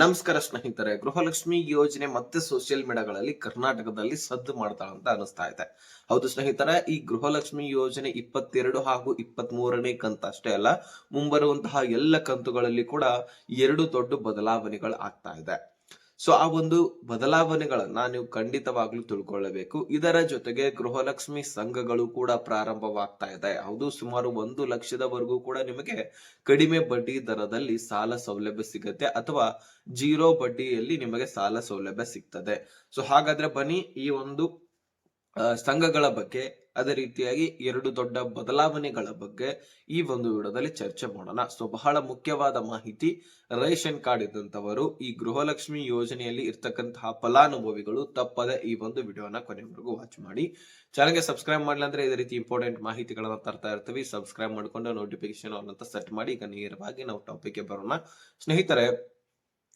ನಮಸ್ಕಾರ ಸ್ನೇಹಿತರೆ, ಗೃಹಲಕ್ಷ್ಮಿ ಯೋಜನೆ ಮತ್ತೆ ಸೋಷಿಯಲ್ ಮೀಡಿಯಾಗಳಲ್ಲಿ ಕರ್ನಾಟಕದಲ್ಲಿ ಸದ್ದು ಮಾಡ್ತಾಳಂತ ಅನಿಸ್ತಾ ಇದೆ. ಹೌದು ಸ್ನೇಹಿತರೆ, ಈ ಗೃಹಲಕ್ಷ್ಮಿ ಯೋಜನೆ ಇಪ್ಪತ್ತೆರಡು ಹಾಗೂ ಇಪ್ಪತ್ತ್ ಮೂರನೇ ಕಂತು ಅಷ್ಟೇ ಅಲ್ಲ, ಮುಂಬರುವಂತಹ ಎಲ್ಲ ಕಂತುಗಳಲ್ಲಿ ಕೂಡ ಎರಡು ದೊಡ್ಡ ಬದಲಾವಣೆಗಳು ಆಗ್ತಾ ಇದೆ. ಸೊ ಆ ಒಂದು ಬದಲಾವಣೆಗಳನ್ನ ನೀವು ಖಂಡಿತವಾಗ್ಲೂ ತಿಳ್ಕೊಳ್ಳಬೇಕು. ಇದರ ಜೊತೆಗೆ ಗೃಹಲಕ್ಷ್ಮಿ ಸಂಘಗಳು ಕೂಡ ಪ್ರಾರಂಭವಾಗ್ತಾ ಇದೆ. ಹೌದು, ಸುಮಾರು ಒಂದು ಲಕ್ಷದವರೆಗೂ ಕೂಡ ನಿಮಗೆ ಕಡಿಮೆ ಬಡ್ಡಿ ದರದಲ್ಲಿ ಸಾಲ ಸೌಲಭ್ಯ ಸಿಗುತ್ತೆ ಅಥವಾ ಜೀರೋ ಬಡ್ಡಿಯಲ್ಲಿ ನಿಮಗೆ ಸಾಲ ಸೌಲಭ್ಯ ಸಿಗ್ತದೆ. ಸೊ ಹಾಗಾದ್ರೆ ಬನ್ನಿ ಈ ಒಂದು ಸಂಘಗಳ ಬಗ್ಗೆ ಅದೇ ರೀತಿಯಾಗಿ ಎರಡು ದೊಡ್ಡ ಬದಲಾವಣೆಗಳ ಬಗ್ಗೆ ಈ ಒಂದು ವಿಡಿಯೋದಲ್ಲಿ ಚರ್ಚೆ ಮಾಡೋಣ. ಸೊ ಬಹಳ ಮುಖ್ಯವಾದ ಮಾಹಿತಿ, ರೇಷನ್ ಕಾರ್ಡ್ ಇದ್ದಂತವರು ಈ ಗೃಹಲಕ್ಷ್ಮಿ ಯೋಜನೆಯಲ್ಲಿ ಇರ್ತಕ್ಕಂತಹ ಫಲಾನುಭವಿಗಳು ತಪ್ಪದೆ ಈ ಒಂದು ವಿಡಿಯೋನ ಕೊನೆವರೆಗೂ ವಾಚ್ ಮಾಡಿ. ಚಾನಲ್ಗೆ ಸಬ್ಸ್ಕ್ರೈಬ್ ಮಾಡಲಿಲ್ಲ ಅಂದ್ರೆ ಇದೇ ರೀತಿ ಇಂಪಾರ್ಟೆಂಟ್ ಮಾಹಿತಿಗಳನ್ನ ತರ್ತಾ ಇರ್ತೀವಿ. ಸಬ್ಸ್ಕ್ರೈಬ್ ಮಾಡ್ಕೊಂಡು ನೋಟಿಫಿಕೇಶನ್ ಅನ್ನಂತ ಸೆಟ್ ಮಾಡಿ, ಈಗ ನೇರವಾಗಿ ನಾವು ಟಾಪಿಕ್ಗೆ ಬರೋಣ. ಸ್ನೇಹಿತರೆ,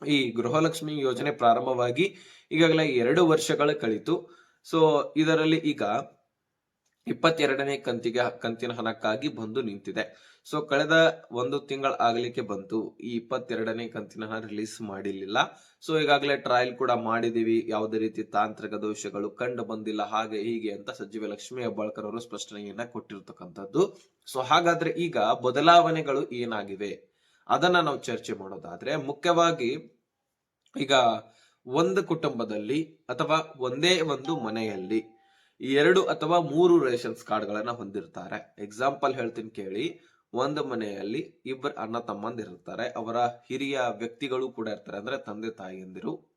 ಈ ಗೃಹಲಕ್ಷ್ಮಿ ಯೋಜನೆ ಪ್ರಾರಂಭವಾಗಿ ಈಗಾಗಲೇ ಎರಡು ವರ್ಷಗಳ ಕಳಿತು. ಸೊ ಇದರಲ್ಲಿ ಈಗ ಇಪ್ಪತ್ತೆರಡನೇ ಕಂತಿಗೆ, ಕಂತಿನ ಹಣಕ್ಕಾಗಿ ಬಂದು ನಿಂತಿದೆ. ಸೊ ಕಳೆದ ಒಂದು ತಿಂಗಳ ಆಗಲಿಕ್ಕೆ ಬಂತು. ಈ ಇಪ್ಪತ್ತೆರಡನೇ ಕಂತಿನ ಹಣ ರಿಲೀಸ್ ಮಾಡಿರ್ಲಿಲ್ಲ. ಸೊ ಈಗಾಗಲೇ ಟ್ರಯಲ್ ಕೂಡ ಮಾಡಿದೀವಿ. ಯಾವುದೇ ರೀತಿ ತಾಂತ್ರಿಕ ದೋಷಗಳು ಕಂಡು ಬಂದಿಲ್ಲ. ಹಾಗೆ ಹೀಗೆ ಅಂತ ಸಚಿವ ಲಕ್ಷ್ಮೀ ಹೆಬ್ಬಾಳ್ಕರ್ ಅವರು ಸ್ಪಷ್ಟನೆಯನ್ನ ಕೊಟ್ಟಿರ್ತಕ್ಕಂಥದ್ದು. ಸೊ ಹಾಗಾದ್ರೆ ಈಗ ಬದಲಾವಣೆಗಳು ಏನಾಗಿವೆ? ಅದನ್ನ ನಾವು ಚರ್ಚೆ ಮಾಡೋದಾದ್ರೆ, ಮುಖ್ಯವಾಗಿ ಈಗ ಒಂದು ಕುಟುಂಬದಲ್ಲಿ ಅಥವಾ ಒಂದೇ ಒಂದು ಮನೆಯಲ್ಲಿ ಎರಡು ಅಥವಾ ಮೂರು ರೇಷನ್ಸ್ ಕಾರ್ಡ್ಗಳನ್ನ ಹೊಂದಿರ್ತಾರೆ. ಎಕ್ಸಾಂಪಲ್ ಹೇಳ್ತೀನಿ ಕೇಳಿ. ಒಂದು ಮನೆಯಲ್ಲಿ ಇಬ್ಬರು ಅಣ್ಣ ತಮ್ಮಂದಿರ್ತಾರೆ ಅವರ ಹಿರಿಯ ವ್ಯಕ್ತಿಗಳು ಕೂಡ ಇರ್ತಾರೆ. ಅಂದ್ರೆ ತಂದೆ, ತಾಯಿಯಂದಿರು.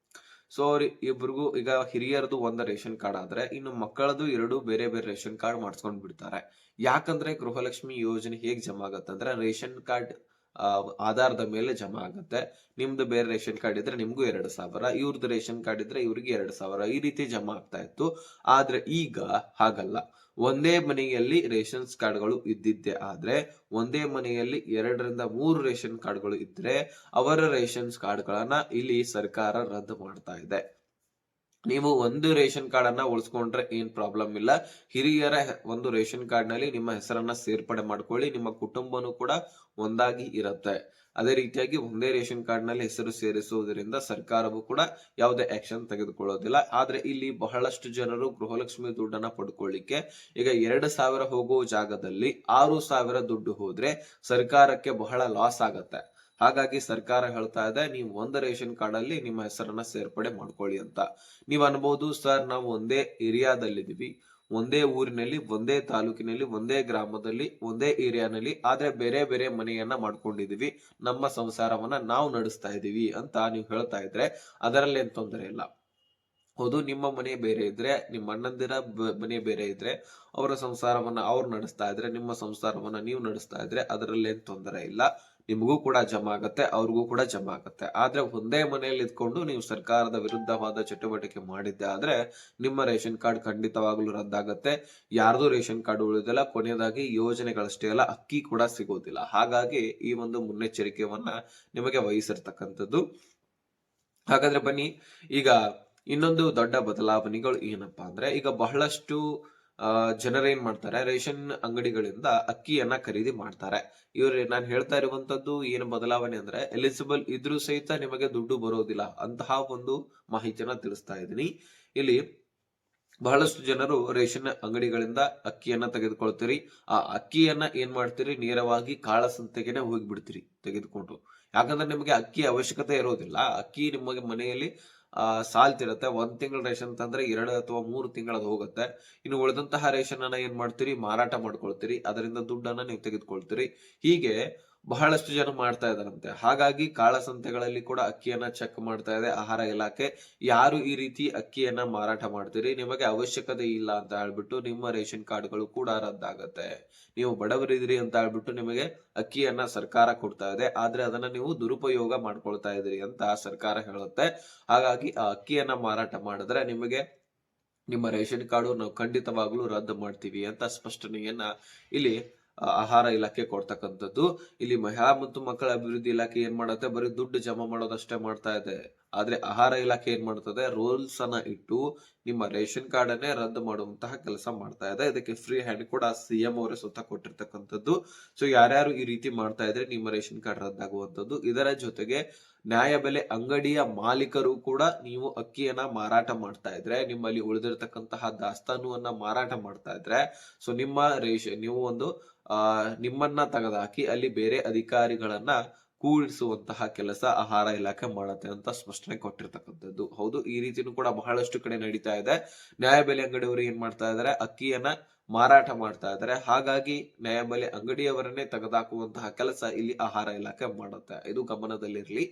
ಸೊ ಅವ್ರ ಇಬ್ಬರಿಗೂ ಈಗ ಹಿರಿಯರದು ಒಂದು ರೇಷನ್ ಕಾರ್ಡ್ ಆದ್ರೆ ಇನ್ನು ಮಕ್ಕಳದು ಎರಡು ಬೇರೆ ಬೇರೆ ರೇಷನ್ ಕಾರ್ಡ್ ಮಾಡಿಸ್ಕೊಂಡ್ ಬಿಡ್ತಾರೆ. ಯಾಕಂದ್ರೆ ಗೃಹಲಕ್ಷ್ಮಿ ಯೋಜನೆ ಹೇಗ್ ಜಮಾ ಆಗತ್ತೆ ಅಂದ್ರೆ ರೇಷನ್ ಕಾರ್ಡ್ ಆಧಾರದ ಮೇಲೆ ಜಮಾ ಆಗುತ್ತೆ. ನಿಮ್ದು ಬೇರೆ ರೇಷನ್ ಕಾರ್ಡ್ ಇದ್ರೆ ನಿಮ್ಗೂ ಎರಡು ಸಾವಿರ ಇವ್ರದ್ದು ರೇಷನ್ ಕಾರ್ಡ್ ಇದ್ರೆ ಇವ್ರಿಗೆ ಎರಡು ಸಾವಿರ, ಈ ರೀತಿ ಜಮಾ ಆಗ್ತಾ ಇತ್ತು. ಆದ್ರೆ ಈಗ ಹಾಗಲ್ಲ. ಒಂದೇ ಮನೆಯಲ್ಲಿ ರೇಷನ್ಸ್ ಕಾರ್ಡ್ಗಳು ಇದ್ದಿದ್ದೆ ಆದ್ರೆ, ಒಂದೇ ಮನೆಯಲ್ಲಿ ಎರಡರಿಂದ ಮೂರು ರೇಷನ್ ಕಾರ್ಡ್ಗಳು ಇದ್ರೆ ಅವರ ರೇಷನ್ಸ್ ಕಾರ್ಡ್ಗಳನ್ನ ಇಲ್ಲಿ ಸರ್ಕಾರ ರದ್ದು ಮಾಡ್ತಾ ಇದೆ. ನೀವು ಒಂದು ರೇಷನ್ ಕಾರ್ಡ್ ಅನ್ನ ಉಳಿಸ್ಕೊಂಡ್ರೆ ಏನ್ ಪ್ರಾಬ್ಲಮ್ ಇಲ್ಲ. ಹಿರಿಯರ ಒಂದು ರೇಷನ್ ಕಾರ್ಡ್ನಲ್ಲಿ ನಿಮ್ಮ ಹೆಸರನ್ನ ಸೇರ್ಪಡೆ ಮಾಡ್ಕೊಳ್ಳಿ. ನಿಮ್ಮ ಕುಟುಂಬನೂ ಕೂಡ ಒಂದಾಗಿ ಇರುತ್ತೆ. ಅದೇ ರೀತಿಯಾಗಿ ಒಂದೇ ರೇಷನ್ ಕಾರ್ಡ್ನಲ್ಲಿ ಹೆಸರು ಸೇರಿಸುವುದರಿಂದ ಸರ್ಕಾರವು ಕೂಡ ಯಾವುದೇ ಆಕ್ಷನ್ ತೆಗೆದುಕೊಳ್ಳೋದಿಲ್ಲ. ಆದ್ರೆ ಇಲ್ಲಿ ಬಹಳಷ್ಟು ಜನರು ಗೃಹಲಕ್ಷ್ಮಿ ದುಡ್ಡನ್ನ ಪಡ್ಕೊಳ್ಳಿಕ್ಕೆ ಈಗ ಎರಡು ಸಾವಿರ ಹೋಗುವ ಜಾಗದಲ್ಲಿ ಆರು ಸಾವಿರ ದುಡ್ಡು ಹೋದ್ರೆ ಸರ್ಕಾರಕ್ಕೆ ಬಹಳ ಲಾಸ್ ಆಗತ್ತೆ. ಹಾಗಾಗಿ ಸರ್ಕಾರ ಹೇಳ್ತಾ ಇದೆ, ನೀವು ಒಂದು ರೇಷನ್ ಕಾರ್ಡ್ ಅಲ್ಲಿ ನಿಮ್ಮ ಹೆಸರನ್ನ ಸೇರ್ಪಡೆ ಮಾಡ್ಕೊಳ್ಳಿ ಅಂತ. ನೀವು ಅನ್ಬಹುದು ಸರ್, ನಾವು ಒಂದೇ ಏರಿಯಾದಲ್ಲಿದ್ದೀವಿ. ಒಂದೇ ಊರಿನಲ್ಲಿ, ಒಂದೇ ತಾಲೂಕಿನಲ್ಲಿ, ಒಂದೇ ಗ್ರಾಮದಲ್ಲಿ, ಒಂದೇ ಏರಿಯಾನಲ್ಲಿ, ಆದ್ರೆ ಬೇರೆ ಬೇರೆ ಮನೆಯನ್ನ ಮಾಡ್ಕೊಂಡಿದೀವಿ ನಮ್ಮ ಸಂಸಾರವನ್ನ ನಾವು ನಡೆಸ್ತಾ ಇದೀವಿ ಅಂತ ನೀವು ಹೇಳ್ತಾ ಇದ್ರೆ ಅದರಲ್ಲಿ ಏನ್ ತೊಂದರೆ ಇಲ್ಲ. ಹೌದು, ನಿಮ್ಮ ಮನೆ ಬೇರೆ ಇದ್ರೆ, ನಿಮ್ಮ ಅಣ್ಣಂದಿರ ಮನೆ ಬೇರೆ ಇದ್ರೆ ಅವರ ಸಂಸಾರವನ್ನ ಅವ್ರು ನಡೆಸ್ತಾ ಇದ್ರೆ, ನಿಮ್ಮ ಸಂಸಾರವನ್ನ ನೀವು ನಡೆಸ್ತಾ ಇದ್ರೆ ಅದರಲ್ಲಿ ಏನ್ ತೊಂದರೆ ಇಲ್ಲ. ನಿಮಗೂ ಕೂಡ ಜಮಾ ಆಗತ್ತೆ, ಅವ್ರಿಗೂ ಕೂಡ ಜಮಾ ಆಗತ್ತೆ. ಆದ್ರೆ ಒಂದೇ ಮನೆಯಲ್ಲಿ ಇದ್ಕೊಂಡು ನೀವು ಸರ್ಕಾರದ ವಿರುದ್ಧವಾದ ಚಟುವಟಿಕೆ ಮಾಡಿದ್ದೆ ಆದ್ರೆ ನಿಮ್ಮ ರೇಷನ್ ಕಾರ್ಡ್ ಖಂಡಿತವಾಗ್ಲೂ ರದ್ದಾಗತ್ತೆ. ಯಾರ್ದು ರೇಷನ್ ಕಾರ್ಡ್ ಉಳಿದಿಲ್ಲ, ಕೊನೆಯದಾಗಿ ಯೋಜನೆಗಳಷ್ಟೇ ಅಲ್ಲ, ಅಕ್ಕಿ ಕೂಡ ಸಿಗೋದಿಲ್ಲ. ಹಾಗಾಗಿ ಈ ಒಂದು ಮುನ್ನೆಚ್ಚರಿಕೆಯನ್ನ ನಿಮಗೆ ವಹಿಸಿರ್ತಕ್ಕಂಥದ್ದು. ಹಾಗಾದ್ರೆ ಬನ್ನಿ, ಈಗ ಇನ್ನೊಂದು ದೊಡ್ಡ ಬದಲಾವಣೆಗಳು ಏನಪ್ಪಾ ಅಂದ್ರೆ, ಈಗ ಬಹಳಷ್ಟು ಜನರೇನ್ ಮಾಡ್ತಾರೆ? ರೇಷನ್ ಅಂಗಡಿಗಳಿಂದ ಅಕ್ಕಿಯನ್ನ ಖರೀದಿ ಮಾಡ್ತಾರೆ. ಇವ್ರು ನಾನು ಹೇಳ್ತಾ ಇರುವಂತದ್ದು ಏನು ಬದಲಾವಣೆ ಅಂದ್ರೆ ಎಲಿಜಿಬಲ್ ಇದ್ರೂ ಸಹಿತ ನಿಮಗೆ ದುಡ್ಡು ಬರೋದಿಲ್ಲ ಅಂತಹ ಒಂದು ಮಾಹಿತಿಯನ್ನ ತಿಳಿಸ್ತಾ ಇದ್ದೀನಿ. ಇಲ್ಲಿ ಬಹಳಷ್ಟು ಜನರು ರೇಷನ್ ಅಂಗಡಿಗಳಿಂದ ಅಕ್ಕಿಯನ್ನ ತೆಗೆದುಕೊಳ್ತೀರಿ. ಆ ಅಕ್ಕಿಯನ್ನ ಏನ್ ಮಾಡ್ತೀರಿ? ನೇರವಾಗಿ ಕಾಳಸಂತೆಗೆನೆ ಹೋಗಿಬಿಡ್ತೀರಿ ತೆಗೆದುಕೊಂಡು. ಯಾಕಂದ್ರೆ ನಿಮಗೆ ಅಕ್ಕಿ ಅವಶ್ಯಕತೆ ಇರೋದಿಲ್ಲ. ಅಕ್ಕಿ ನಿಮಗೆ ಮನೆಯಲ್ಲಿ ಸಾಲ್ತಿರತ್ತೆ ಒಂದ್ ತಿಂಗಳ ರೇಷನ್ ತಂದ್ರೆ ಎರಡು ಅಥವಾ ಮೂರು ತಿಂಗಳದ್ ಹೋಗುತ್ತೆ. ಇನ್ನು ಉಳಿದಂತಹ ರೇಷನ್ ಅನ್ನ ಏನ್ ಮಾಡ್ತೀರಿ? ಮಾರಾಟ ಮಾಡ್ಕೊಳ್ತೀರಿ. ಅದರಿಂದ ದುಡ್ಡನ್ನ ನೀವು ತೆಗೆದುಕೊಳ್ತೀರಿ. ಹೀಗೆ ಬಹಳಷ್ಟು ಜನ ಮಾಡ್ತಾ ಇದ್ದಾರಂತೆ. ಹಾಗಾಗಿ ಕಾಳಸಂತೆಗಳಲ್ಲಿ ಕೂಡ ಅಕ್ಕಿಯನ್ನ ಚೆಕ್ ಮಾಡ್ತಾ ಇದೆ. ಆಹಾರ ಇಲಾಖೆ, ಯಾರು ಈ ರೀತಿ ಅಕ್ಕಿಯನ್ನ ಮಾರಾಟ ಮಾಡ್ತೀರಿ? ನಿಮಗೆ ಅವಶ್ಯಕತೆ ಇಲ್ಲ ಅಂತ ಹೇಳ್ಬಿಟ್ಟು ನಿಮ್ಮ ರೇಷನ್ ಕಾರ್ಡ್ಗಳು ಕೂಡ ರದ್ದಾಗತ್ತೆ. ನೀವು ಬಡವರಿದ್ರಿ ಅಂತ ಹೇಳ್ಬಿಟ್ಟು ನಿಮಗೆ ಅಕ್ಕಿಯನ್ನ ಸರ್ಕಾರ ಕೊಡ್ತಾ ಇದೆ. ಆದ್ರೆ ಅದನ್ನ ನೀವು ದುರುಪಯೋಗ ಮಾಡ್ಕೊಳ್ತಾ ಇದ್ರಿ ಅಂತ ಸರ್ಕಾರ ಹೇಳುತ್ತೆ. ಹಾಗಾಗಿ ಆ ಅಕ್ಕಿಯನ್ನ ಮಾರಾಟ ಮಾಡಿದ್ರೆ ನಿಮಗೆ ನಿಮ್ಮ ರೇಷನ್ ಕಾರ್ಡು ನಾವು ಖಂಡಿತವಾಗ್ಲೂ ರದ್ದು ಮಾಡ್ತೀವಿ ಅಂತ ಸ್ಪಷ್ಟನೆಯನ್ನ ಇಲ್ಲಿ ಆಹಾರ ಇಲಾಖೆ ಕೊಡ್ತಕ್ಕಂಥದ್ದು. ಇಲ್ಲಿ ಮಹಿಳಾ ಮತ್ತು ಮಕ್ಕಳ ಅಭಿವೃದ್ಧಿ ಇಲಾಖೆ ಏನ್ ಮಾಡುತ್ತೆ? ಬರೀ ದುಡ್ಡು ಜಮಾ ಮಾಡೋದಷ್ಟೇ ಮಾಡ್ತಾ ಇದೆ. ಆದ್ರೆ ಆಹಾರ ಇಲಾಖೆ ಏನ್ ಮಾಡ್ತದೆ ರೂಲ್ಸ್ ಅನ್ನ ಇಟ್ಟು ನಿಮ್ಮ ರೇಷನ್ ಕಾರ್ಡ್ ಅನ್ನೇ ರದ್ದು ಮಾಡುವಂತಹ ಕೆಲಸ ಮಾಡ್ತಾ ಇದೆ. ಇದಕ್ಕೆ ಫ್ರೀ ಹ್ಯಾಂಡ್ ಕೂಡ ಸಿಎಂ ಅವರೇ ಸ್ವತಃ ಕೊಟ್ಟಿರ್ತಕ್ಕಂಥದ್ದು. ಸೊ ಯಾರ್ಯಾರು ಈ ರೀತಿ ಮಾಡ್ತಾ ಇದ್ರೆ ನಿಮ್ಮ ರೇಷನ್ ಕಾರ್ಡ್ ರದ್ದಾಗುವಂಥದ್ದು. ಇದರ ಜೊತೆಗೆ ನ್ಯಾಯಬೆಲೆ ಅಂಗಡಿಯ ಮಾಲೀಕರು ಕೂಡ ನೀವು ಅಕ್ಕಿಯನ್ನ ಮಾರಾಟ ಮಾಡ್ತಾ ಇದ್ರೆ, ನಿಮ್ಮಲ್ಲಿ ಉಳಿದಿರತಕ್ಕಂತಹ ದಾಸ್ತಾನುವನ್ನ ಮಾರಾಟ ಮಾಡ್ತಾ ಇದ್ರೆ ಸೊ ನಿಮ್ಮ ರೇಷನ್ ನೀವು ಒಂದು, ಆ, ನಿಮ್ಮನ್ನ ತೆಗೆದಾಕಿ ಅಲ್ಲಿ ಬೇರೆ ಅಧಿಕಾರಿಗಳನ್ನ ಕೂಡಿಸುವಂತಹ ಕೆಲಸ ಆಹಾರ ಇಲಾಖೆ ಮಾಡುತ್ತೆ ಅಂತ ಸ್ಪಷ್ಟನೆ ಕೊಟ್ಟಿರ್ತಕ್ಕಂಥದ್ದು. ಹೌದು, ಈ ರೀತಿನೂ ಕೂಡ ಬಹಳಷ್ಟು ಕಡೆ ನಡೀತಾ ಇದೆ. ನ್ಯಾಯಬೆಲೆ ಅಂಗಡಿಯವರು ಏನ್ ಮಾಡ್ತಾ ಇದಾರೆ? ಅಕ್ಕಿಯನ್ನ ಮಾರಾಟ ಮಾಡ್ತಾ ಇದ್ದಾರೆ ಹಾಗಾಗಿ ನ್ಯಾಯಬೆಲೆ ಅಂಗಡಿಯವರನ್ನೇ ತೆಗೆದಾಕುವಂತಹ ಕೆಲಸ ಇಲ್ಲಿ ಆಹಾರ ಇಲಾಖೆ ಮಾಡುತ್ತೆ. ಇದು ಗಮನದಲ್ಲಿರಲಿ.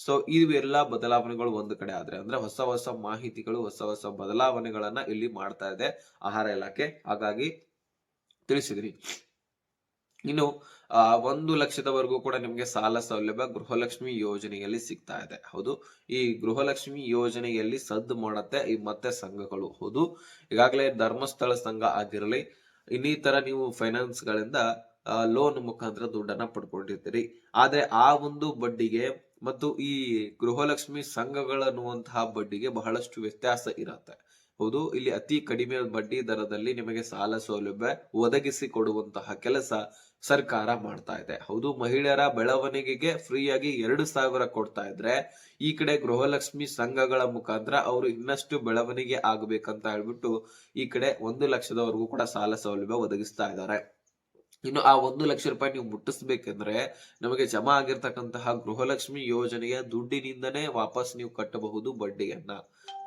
ಸೊ ಇವೆಲ್ಲ ಬದಲಾವಣೆಗಳು ಒಂದು ಕಡೆ ಆದ್ರೆ ಅಂದ್ರೆ ಹೊಸ ಹೊಸ ಮಾಹಿತಿಗಳು, ಹೊಸ ಹೊಸ ಬದಲಾವಣೆಗಳನ್ನ ಇಲ್ಲಿ ಮಾಡ್ತಾ ಇದೆ ಆಹಾರ ಇಲಾಖೆ. ಹಾಗಾಗಿ ತಿಳಿಸಿದ್ರಿ. ಇನ್ನು ಒಂದು ಲಕ್ಷದವರೆಗೂ ಕೂಡ ನಿಮಗೆ ಸಾಲ ಸೌಲಭ್ಯ ಗೃಹಲಕ್ಷ್ಮಿ ಯೋಜನೆಯಲ್ಲಿ ಸಿಗ್ತಾ ಇದೆ. ಹೌದು, ಈ ಗೃಹಲಕ್ಷ್ಮಿ ಯೋಜನೆಯಲ್ಲಿ ಸದ್ದು ಮಾಡತ್ತೆ ಈ ಮತ್ತೆ ಸಂಘಗಳು. ಹೌದು, ಈಗಾಗಲೇ ಧರ್ಮಸ್ಥಳ ಸಂಘ ಆಗಿರಲಿ, ಇನ್ನಿತರ ನೀವು ಫೈನಾನ್ಸ್ ಗಳಿಂದ ಲೋನ್ ಮುಖಾಂತರ ದುಡ್ಡನ್ನ ಪಡ್ಕೊಂಡಿರ್ತೀರಿ ಆದ್ರೆ ಆ ಒಂದು ಬಡ್ಡಿಗೆ ಮತ್ತು ಈ ಗೃಹಲಕ್ಷ್ಮಿ ಸಂಘಗಳನ್ನುವಂತಹ ಬಡ್ಡಿಗೆ ಬಹಳಷ್ಟು ವ್ಯತ್ಯಾಸ ಇರತ್ತೆ. ಹೌದು, ಇಲ್ಲಿ ಅತಿ ಕಡಿಮೆ ಬಡ್ಡಿ ದರದಲ್ಲಿ ನಿಮಗೆ ಸಾಲ ಸೌಲಭ್ಯ ಒದಗಿಸಿ ಕೊಡುವಂತಹ ಕೆಲಸ ಸರ್ಕಾರ ಮಾಡ್ತಾ ಇದೆ. ಹೌದು, ಮಹಿಳೆಯರ ಬೆಳವಣಿಗೆಗೆ ಫ್ರೀಯಾಗಿ ಎರಡು ಸಾವಿರ ಕೊಡ್ತಾ ಇದ್ರೆ ಈ ಕಡೆ ಗೃಹಲಕ್ಷ್ಮಿ ಸಂಘಗಳ ಮುಖಾಂತರ ಅವರು ಇನ್ನಷ್ಟು ಬೆಳವಣಿಗೆ ಆಗ್ಬೇಕಂತ ಹೇಳ್ಬಿಟ್ಟು ಈ ಕಡೆ ಒಂದು ಲಕ್ಷದವರೆಗೂ ಕೂಡ ಸಾಲ ಸೌಲಭ್ಯ ಒದಗಿಸ್ತಾ ಇದ್ದಾರೆ. ಇನ್ನು ಆ ಒಂದು ಲಕ್ಷ ರೂಪಾಯಿ ನೀವು ಮುಟ್ಟಿಸ್ಬೇಕಂದ್ರೆ ನಮಗೆ ಜಮಾ ಆಗಿರ್ತಕ್ಕಂತಹ ಗೃಹಲಕ್ಷ್ಮಿ ಯೋಜನೆಯ ದುಡ್ಡಿನಿಂದನೇ ವಾಪಸ್ ನೀವು ಕಟ್ಟಬಹುದು ಬಡ್ಡಿಯನ್ನ.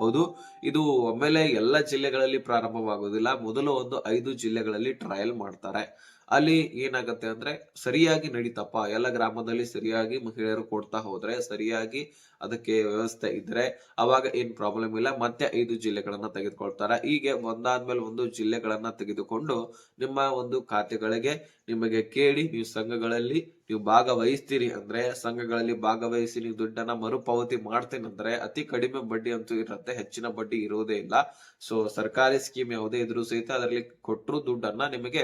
ಹೌದು, ಇದು ಒಮ್ಮೆಲೆ ಎಲ್ಲ ಜಿಲ್ಲೆಗಳಲ್ಲಿ ಪ್ರಾರಂಭವಾಗೋದಿಲ್ಲ ಮೊದಲು ಒಂದು ಐದು ಜಿಲ್ಲೆಗಳಲ್ಲಿ ಟ್ರಯಲ್ ಮಾಡ್ತಾರೆ. ಅಲ್ಲಿ ಏನಾಗತ್ತೆ ಅಂದ್ರೆ ಸರಿಯಾಗಿ ನಡೀತಪ್ಪ. ಎಲ್ಲ ಗ್ರಾಮದಲ್ಲಿ ಸರಿಯಾಗಿ ಮಹಿಳೆಯರು ಕೊಡ್ತಾ ಹೋದ್ರೆ, ಸರಿಯಾಗಿ ಅದಕ್ಕೆ ವ್ಯವಸ್ಥೆ ಇದ್ರೆ ಅವಾಗ ಏನ್ ಪ್ರಾಬ್ಲಮ್ ಇಲ್ಲ. ಮತ್ತೆ ಐದು ಜಿಲ್ಲೆಗಳನ್ನ ತೆಗೆದುಕೊಳ್ತಾರೆ. ಹೀಗೆ ಒಂದಾದ್ಮೇಲೆ ಒಂದು ಜಿಲ್ಲೆಗಳನ್ನ ತೆಗೆದುಕೊಂಡು ನಿಮ್ಮ ಒಂದು ಖಾತೆಗಳಿಗೆ ನಿಮಗೆ ಕೇಳಿ ನೀವು ಸಂಘಗಳಲ್ಲಿ ನೀವು ಭಾಗವಹಿಸ್ತೀರಿ ಅಂದ್ರೆ, ಸಂಘಗಳಲ್ಲಿ ಭಾಗವಹಿಸಿ ನೀವು ದುಡ್ಡನ್ನ ಮರುಪಾವತಿ ಮಾಡ್ತೀನಿ ಅಂದ್ರೆ ಅತಿ ಕಡಿಮೆ ಬಡ್ಡಿ ಅಂತೂ ಇರುತ್ತೆ. ಹೆಚ್ಚಿನ ಬಡ್ಡಿ ಇರೋದೇ ಇಲ್ಲ. ಸೊ ಸರ್ಕಾರಿ ಸ್ಕೀಮ್ ಯಾವುದೇ ಇದ್ರೂ ಸಹಿತ ಅದರಲ್ಲಿ ಕೊಟ್ಟರು ದುಡ್ಡನ್ನ ನಿಮಗೆ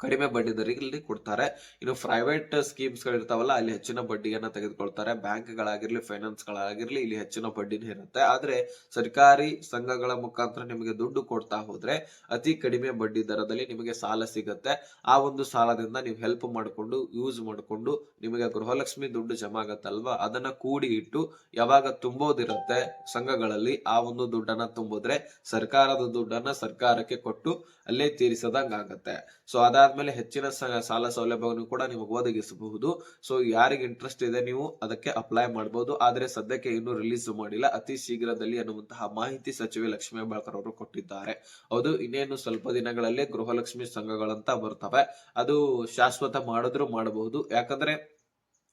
ಕಡಿಮೆ ಬಡ್ಡಿ ದರದಲ್ಲಿ ಕೊಡ್ತಾರೆ. ಇನ್ನು ಪ್ರೈವೇಟ್ ಸ್ಕೀಮ್ಸ್ ಗಳಿರ್ತಾವಲ್ಲ, ಅಲ್ಲಿ ಹೆಚ್ಚಿನ ಬಡ್ಡಿಯನ್ನ ತೆಗೆದುಕೊಳ್ತಾರೆ. ಬ್ಯಾಂಕ್ಗಳಾಗಿರ್ಲಿ ಫೈನಾನ್ಸ್ ಗಳಾಗಿರ್ಲಿ, ಇಲ್ಲಿ ಹೆಚ್ಚಿನ ಬಡ್ಡಿನೇ ಇರುತ್ತೆ. ಆದ್ರೆ ಸರ್ಕಾರಿ ಸಂಘಗಳ ಮುಖಾಂತರ ನಿಮಗೆ ದುಡ್ಡು ಕೊಡ್ತಾ ಹೋದ್ರೆ ಅತಿ ಕಡಿಮೆ ಬಡ್ಡಿ ದರದಲ್ಲಿ ನಿಮಗೆ ಸಾಲ ಸಿಗುತ್ತೆ. ಆ ಒಂದು ಸಾಲದಿಂದ ನೀವು ಹೆಲ್ಪ್ ಮಾಡಿಕೊಂಡು ಯೂಸ್ ಮಾಡಿಕೊಂಡು ನಿಮಗೆ ಗೃಹಲಕ್ಷ್ಮಿ ದುಡ್ಡು ಜಮಾ ಆಗತ್ತಲ್ವಾ? ಅದನ್ನ ಕೂಡಿ ಇಟ್ಟು ಯಾವಾಗ ತುಂಬೋದಿರುತ್ತೆ ಸಂಘಗಳಲ್ಲಿ, ಆ ಒಂದು ದುಡ್ಡನ್ನ ತುಂಬಿದ್ರೆ ಸರ್ಕಾರದ ದುಡ್ಡನ್ನ ಸರ್ಕಾರಕ್ಕೆ ಕೊಟ್ಟು ಅಲ್ಲೇ ತೀರಿಸದಂಗಾಗತ್ತೆ. ಸೊ ಸೊ ಅದಾದ್ಮೇಲೆ ಹೆಚ್ಚಿನ ಸಾಲ ಸೌಲಭ್ಯವನ್ನು ಕೂಡ ನಿಮಗೆ ಒದಗಿಸಬಹುದು. ಸೊ ಯಾರಿಗೆ ಇಂಟ್ರೆಸ್ಟ್ ಇದೆ ನೀವು ಅದಕ್ಕೆ ಅಪ್ಲೈ ಮಾಡಬಹುದು ಆದ್ರೆ ಸದ್ಯಕ್ಕೆ ಇನ್ನೂ ರಿಲೀಸ್ ಮಾಡಿಲ್ಲ. ಅತಿ ಶೀಘ್ರದಲ್ಲಿ ಅನ್ನುವಂತಹ ಮಾಹಿತಿ ಸಚಿವೆ ಲಕ್ಷ್ಮೀ ಹೆಬ್ಬಾಳ್ಕರ್ ಅವರು ಕೊಟ್ಟಿದ್ದಾರೆ. ಹೌದು, ಇನ್ನೇನು ಸ್ವಲ್ಪ ದಿನಗಳಲ್ಲಿ ಗೃಹಲಕ್ಷ್ಮಿ ಸಂಘಗಳಂತ ಬರ್ತವೆ. ಅದು ಶಾಶ್ವತ ಮಾಡಿದ್ರು ಮಾಡಬಹುದು. ಯಾಕಂದ್ರೆ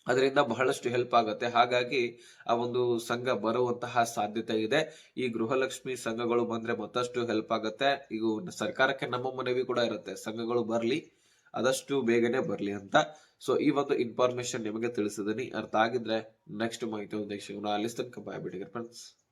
ಅದರಿಂದ ಬಹಳಷ್ಟು ಹೆಲ್ಪ್ ಆಗುತ್ತೆ. ಹಾಗಾಗಿ ಆ ಒಂದು ಸಂಘ ಬರುವಂತಹ ಸಾಧ್ಯತೆ ಇದೆ. ಈ ಗೃಹಲಕ್ಷ್ಮಿ ಸಂಘಗಳು ಬಂದ್ರೆ ಮತ್ತಷ್ಟು ಹೆಲ್ಪ್ ಆಗುತ್ತೆ. ಈಗ ಸರ್ಕಾರಕ್ಕೆ ನಮ್ಮ ಮನವಿ ಕೂಡ ಇರುತ್ತೆ. ಸಂಘಗಳು ಬರ್ಲಿ, ಆದಷ್ಟು ಬೇಗನೆ ಬರ್ಲಿ ಅಂತ. ಸೊ ಈ ಒಂದು ಇನ್ಫಾರ್ಮೇಶನ್ ನಿಮಗೆ ತಿಳಿಸಿದೀನಿ. ಅರ್ಥ ಆಗಿದ್ರೆ ನೆಕ್ಸ್ಟ್ ಮಾಹಿತಿ ಅಲ್ಲಿ ತನಕ ಬಾಯ್ ಬಿಡಿ ಫ್ರೆಂಡ್ಸ್